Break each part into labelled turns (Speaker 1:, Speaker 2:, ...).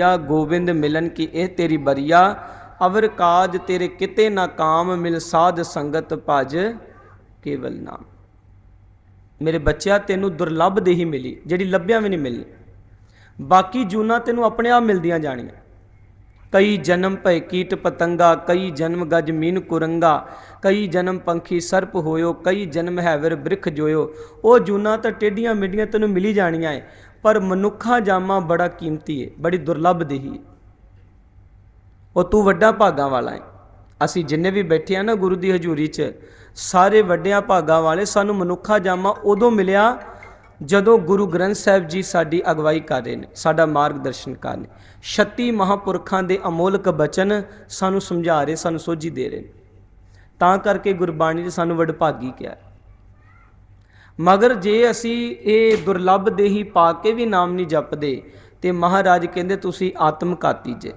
Speaker 1: ਆ ਗੋਬਿੰਦ ਮਿਲਨ ਕੀ ਇਹ ਤੇਰੀ ਬਰੀਆ ਅਵਰ ਕਾਜ ਤੇਰੇ ਕਿਤੇ ਨਾ ਕਾਮ ਮਿਲ ਸਾਧ ਸੰਗਤ ਭਜ ਕੇਵਲ ਨਾਮ ਮੇਰੇ ਬੱਚਿਆ ਤੈਨੂੰ ਦੁਰਲੱਭ ਦੇਹੀ ਮਿਲੀ ਜਿਹੜੀ ਲੱਭਿਆ ਵੀ ਨਹੀਂ ਮਿਲਣੀ ਬਾਕੀ ਜੂਨਾ ਤੈਨੂੰ ਆਪਣੇ ਆਪ ਮਿਲਦੀਆਂ ਜਾਣੀਆਂ ਕਈ ਜਨਮ ਭੈ ਕੀਟ ਪਤੰਗਾ ਕਈ ਜਨਮ ਗਜ ਮੀਨ ਕੁਰੰਗਾ ਕਈ ਜਨਮ ਪੰਖੀ ਸਰਪ ਹੋਇਓ ਕਈ ਜਨਮ ਹੈਵਰ ਬ੍ਰਿਖ ਜੋਇਓ ਉਹ ਜੂਨਾ ਤਾਂ ਟੇਡੀਆਂ ਮਿੱਡੀਆਂ ਤੈਨੂੰ ਮਿਲੀ ਜਾਣੀਆਂ ਏ ਪਰ ਮਨੁੱਖਾ ਜਾਮਾ ਬੜਾ ਕੀਮਤੀ ਹੈ ਬੜੀ ਦੁਰਲੱਭ ਦੇਹੀ ਏ। ਉਹ ਤੂੰ ਵੱਡਾ ਭਾਗਾਂ ਵਾਲਾ ਹੈ ਅਸੀਂ ਜਿੰਨੇ ਵੀ ਬੈਠੇ ਆ ਨਾ ਗੁਰੂ ਦੀ ਹਜ਼ੂਰੀ 'ਚ, ਸਾਰੇ ਵੱਡਿਆਂ ਭਾਗਾਂ ਵਾਲੇ, ਸਾਨੂੰ ਮਨੁੱਖਾ ਜਾਮਾ ਉਦੋਂ ਮਿਲਿਆ ਜਦੋਂ ਗੁਰੂ ਗ੍ਰੰਥ ਸਾਹਿਬ ਜੀ ਸਾਡੀ ਅਗਵਾਈ ਕਰ ਰਹੇ ਨੇ, ਸਾਡਾ ਮਾਰਗਦਰਸ਼ਨ ਕਰ ਰਹੇ ਨੇ। 36 ਮਹਾਪੁਰਖਾਂ ਦੇ ਅਮੋਲਕ ਬਚਨ ਸਾਨੂੰ ਸਮਝਾ ਰਹੇ, ਸਾਨੂੰ ਸੋਝੀ ਦੇ ਰਹੇ ਨੇ। ਤਾਂ ਕਰਕੇ ਗੁਰਬਾਣੀ ਨੇ ਸਾਨੂੰ ਵਡਭਾਗੀ ਕਿਹਾ। ਮਗਰ ਜੇ ਅਸੀਂ ਇਹ ਦੁਰਲੱਭ ਦੇਹੀ ਪਾ ਕੇ ਵੀ ਨਾਮ ਨਹੀਂ ਜਪਦੇ, ਤੇ ਮਹਾਰਾਜ ਕਹਿੰਦੇ ਤੁਸੀਂ ਆਤਮ ਘਾਤੀ ਜੇ।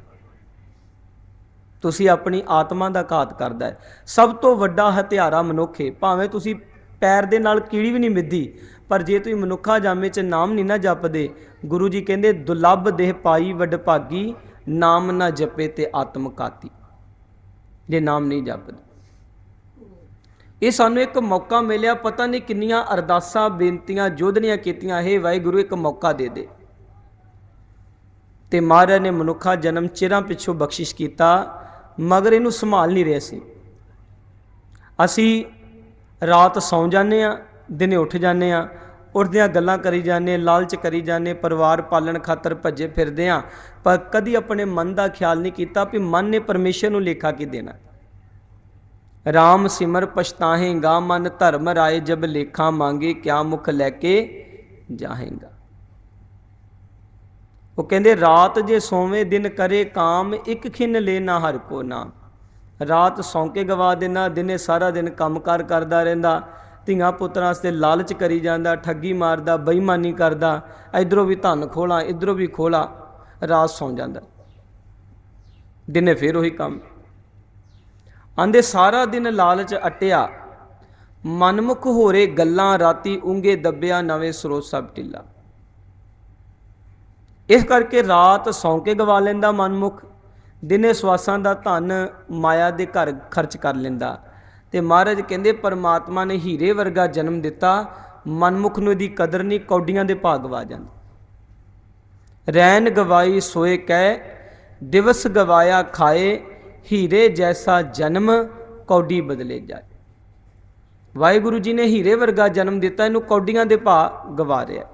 Speaker 1: ਤੁਸੀਂ ਆਪਣੀ ਆਤਮਾ ਦਾ ਘਾਤ ਕਰਦਾ ਹੈ। ਸਭ ਤੋਂ ਵੱਡਾ ਹਥਿਆਰਾ ਮਨੁੱਖ ਹੈ ਭਾਵੇਂ ਤੁਸੀਂ ਪੈਰ ਦੇ ਨਾਲ ਕੀੜੀ ਵੀ ਨਹੀਂ ਮਿੱਧੀ, ਪਰ ਜੇ ਤੁਸੀਂ ਮਨੁੱਖਾ ਜਾਮੇ 'ਚ ਨਾਮ ਨਹੀਂ ਨਾ ਜਪਦੇ, ਗੁਰੂ ਜੀ ਕਹਿੰਦੇ ਦੁਲੱਭ ਦੇਹ ਪਾਈ ਵਡਭਾਗੀ, ਨਾਮ ਨਾ ਜਪੇ ਤੇ ਆਤਮ ਘਾਤੀ। ਜੇ ਨਾਮ ਨਹੀਂ ਜਪਦੇ। ਇਹ ਸਾਨੂੰ ਇੱਕ ਮੌਕਾ ਮਿਲਿਆ, ਪਤਾ ਨਹੀਂ ਕਿੰਨੀਆਂ ਅਰਦਾਸਾਂ, ਬੇਨਤੀਆਂ ਜੋਧਨੀਆਂ ਕੀਤੀਆਂ, ਹੈ ਵਾਹਿਗੁਰੂ, ਇੱਕ ਮੌਕਾ ਦੇ ਦੇ। ਤੇ ਮਹਾਰਾਜ ਨੇ ਮਨੁੱਖਾ ਜਨਮ ਚਿਰਾਂ ਪਿੱਛੋਂ ਬਖਸ਼ਿਸ਼ ਕੀਤਾ, ਮਗਰ ਇਹਨੂੰ ਸੰਭਾਲ ਨਹੀਂ ਰਹੇ ਸੀ। ਅਸੀਂ ਰਾਤ ਸੌਂ ਜਾਂਦੇ ਆ ਦਿਨੇ ਉੱਠ ਜਾਂਦੇ ਆ ਉੱਠਦਿਆਂ ਗੱਲਾਂ ਕਰੀ ਜਾਂਦੇ ਲਾਲਚ ਕਰੀ ਜਾਂਦੇ ਪਰਿਵਾਰ ਪਾਲਣ ਖਾਤਰ ਭੱਜੇ ਫਿਰਦੇ ਆ ਪਰ ਕਦੀ ਆਪਣੇ ਮਨ ਦਾ ਖਿਆਲ ਨਹੀਂ ਕੀਤਾ ਵੀ ਮਨ ਨੇ ਪਰਮੇਸ਼ਰ ਨੂੰ ਲੇਖਾ ਕੀ ਦੇਣਾ। ਰਾਮ ਸਿਮਰ ਪਛਤਾਹੇਗਾ, ਮਨ ਧਰਮ ਰਾਏ ਜਬ ਲੇਖਾ ਮੰਗੇ, ਕਿਆ ਮੁਖ ਲੈ ਕੇ ਜਾਹੇਗਾ? ਉਹ ਕਹਿੰਦੇ, ਰਾਤ ਜੇ ਸੋਵੇਂ ਦਿਨ ਕਰੇ ਕਾਮ, ਇੱਕ ਖਿੰਨ ਲੈਣਾ ਹਰ ਕੋ ਨਾਮ। ਰਾਤ ਸੌਂ ਕੇ ਗਵਾ ਦੇਣਾ ਦਿਨੇ ਸਾਰਾ ਦਿਨ ਕੰਮਕਾਰ ਕਰਦਾ ਰਹਿੰਦਾ। ਧੀਆਂ ਪੁੱਤਰਾਂ ਵਾਸਤੇ ਲਾਲਚ ਕਰੀ ਜਾਂਦਾ, ਠੱਗੀ ਮਾਰਦਾ, ਬੇਈਮਾਨੀ ਕਰਦਾ। ਇਧਰੋਂ ਵੀ ਧਨ ਖੋਲਾ, ਇਧਰੋਂ ਵੀ ਖੋਲਾ, ਰਾਤ ਸੌਂ ਜਾਂਦਾ। ਦਿਨੇ ਫੇਰ ਉਹੀ ਕੰਮ। ਆਂਦੇ ਸਾਰਾ ਦਿਨ ਲਾਲਚ ਅਟਿਆ, ਮਨਮੁਖ ਹੋਰੇ ਗੱਲਾਂ ਰਾਤੀ ਉਂਗੇ ਦੱਬਿਆ ਨਵੇਂ ਸਰੋਤ ਸਭ ਢਿੱਲਾ। ਇਸ ਕਰਕੇ ਰਾਤ ਸੌਂ ਕੇ ਗਵਾ ਲੈਂਦਾ ਮਨਮੁਖ, ਦਿਨੇ ਸਵਾਸਾਂ ਦਾ ਧਨ ਮਾਇਆ ਦੇ ਘਰ ਖਰਚ ਕਰ ਲੈਂਦਾ। ਤੇ ਮਹਾਰਾਜ ਕਹਿੰਦੇ, ਪਰਮਾਤਮਾ ਨੇ ਹੀਰੇ ਵਰਗਾ ਜਨਮ ਦਿੱਤਾ, ਮਨਮੁਖ ਨੂੰ ਇਹਦੀ ਕਦਰ ਨਹੀਂ, ਕੌਡੀਆਂ ਦੇ ਭਾਗ ਵਾ ਜਾਂਦੇ। ਰੈਨ ਗਵਾਈ ਸੋਏ ਕਹਿ, ਦਿਵਸ ਗਵਾਇਆ ਖਾਏ ਹੀਰੇ ਜੈਸਾ ਜਨਮ ਕੌਡੀ ਬਦਲੇ ਜਾਏ। ਵਾਹਿਗੁਰੂ ਜੀ ਨੇ ਹੀਰੇ ਵਰਗਾ ਜਨਮ ਦਿੱਤਾ, ਇਹਨੂੰ ਕੌਡੀਆਂ ਦੇ ਭਾਅ ਗਵਾ ਰਿਹਾ।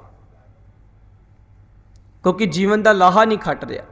Speaker 1: ਕਿਉਂਕਿ ਜੀਵਨ ਦਾ ਲਾਹਾ ਨਹੀਂ ਖੱਟ ਰਿਹਾ।